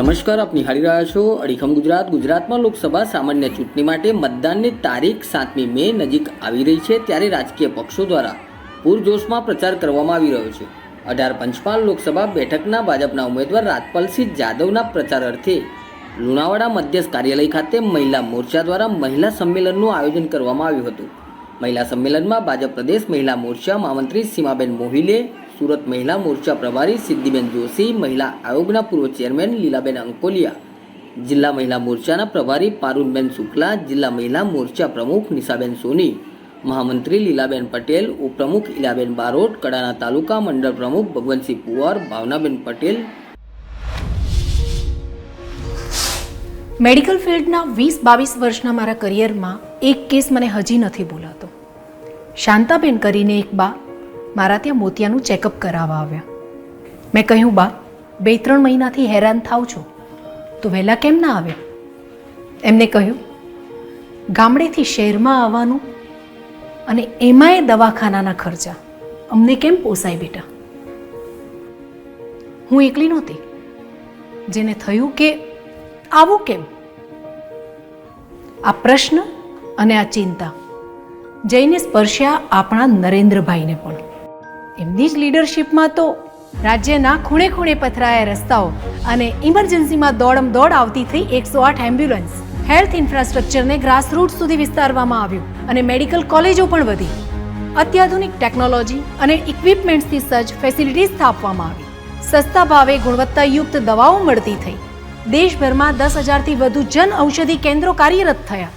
નમસ્કાર, આપ નિહાળી રહ્યા છો અડીખમ ગુજરાત. ગુજરાતમાં લોકસભા સામાન્ય ચૂંટણી માટે મતદાનની તારીખ સાતમી મે નજીક આવી રહી છે ત્યારે રાજકીય પક્ષો દ્વારા પૂરજોશમાં પ્રચાર કરવામાં આવી રહ્યો છે. અઢાર પંચમહાલ લોકસભા બેઠકના ભાજપના ઉમેદવાર રાજપાલસિંહ જાદવના પ્રચાર અર્થે લુણાવાડા મધ્યસ્થ કાર્યાલય ખાતે મહિલા મોરચા દ્વારા મહિલા સંમેલનનું આયોજન કરવામાં આવ્યું હતું. મહિલા સંમેલનમાં ભાજપ પ્રદેશ મહિલા મોરચા મહામંત્રી સીમાબેન મોહિલે સુરત મહિલા મોરચા પ્રભારી સિદ્ધિબેન જોશી, મહિલા આયોગના પૂર્વ ચેરમેન લીલાબેન અંકોલિયા, જિલ્લા મહિલા મોરચાના પ્રભારી પારૂલબેન શુક્લા, જિલ્લા મહિલા મોરચા પ્રમુખ નિશાબેન સોની, મહામંત્રી લીલાબેન પટેલ, ઉપપ્રમુખ ઇલાબેન બારોટ કડાના તાલુકા મંડળ પ્રમુખ ભગવંતસિંહ પુવાર, ભાવનાબેન પટેલ. મેડિકલ ફિલ્ડના વીસ બાવીસ વર્ષના મારા કરિયરમાં એક કેસ મને હજી નથી ભૂલાતો. શાંતાબેન કરીને એક બા મારા ત્યાં મોતિયાનું ચેકઅપ કરાવવા આવ્યા. મેં કહ્યું, બા, બે ત્રણ મહિનાથી હેરાન થાવ છો. તો વહેલા કેમ ના આવે? એમને કહ્યું, ગામડેથી શહેરમાં આવવાનું અને એમાંય દવાખાનાના ખર્ચા. અમને કેમ પોસાય બેટા? હું એકલી નહોતી, જેને થયું કે આવું કેમ? આ પ્રશ્ન અને આ ચિંતા જઈને સ્પર્શ્યા આપણા નરેન્દ્રભાઈને પણ. એમની જ લીડરશિપમાં તો રાજ્યના ખૂણે ખૂણે પથરાયા રસ્તાઓ અને ઇમરજન્સીમાં દોડમ દોડ આવતી થઈ એકસો આઠ એમ્બ્યુલન્સ હેલ્થ ઇન્ફ્રાસ્ટ્રક્ચરને ગ્રાસરૂટ સુધી વિસ્તારવામાં આવ્યું અને મેડિકલ કોલેજો પણ વધી. અત્યાધુનિક ટેકનોલોજી અને ઇક્વિપમેન્ટ્સથી સજ્જ ફેસિલિટીઝ સ્થાપવામાં આવી. સસ્તા ભાવે ગુણવત્તાયુક્ત દવાઓ મળતી થઈ. દેશભરમાં દસ હજારથી વધુ જન ઔષધિ કેન્દ્રો કાર્યરત થયા.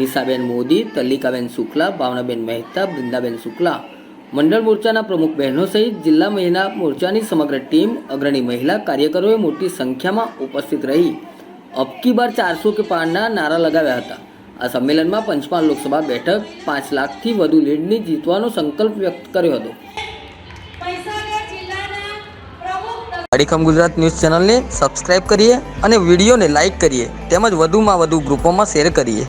નિશાબેન મોદી તલ્લિકાબેન શુક્લા ભાવનાબેન મહેતા, બૃંદાબેન શુક્લા. મંડળ મોરચાના પ્રમુખ બહેનો સહિત જિલ્લા મહિલા મોરચાની સમગ્ર ટીમ, અગ્રણી મહિલા કાર્યકરોએ મોટી સંખ્યામાં ઉપસ્થિત રહી. અબકી બાર ચારસો કે પારના નારા લગાવ્યા હતા. આ સંમેલનમાં પંચમહાલ લોકસભા બેઠક પાંચ લાખથી વધુ લીડની જીતવાનો સંકલ્પ વ્યક્ત કર્યો હતો. અડીખમ ગુજરાત ન્યૂઝ ચેનલને સબસ્ક્રાઇબ કરીએ અને વિડીયોને લાઇક કરીએ. તેમજ વધુમાં વધુ ગ્રુપોમાં શેર કરીએ.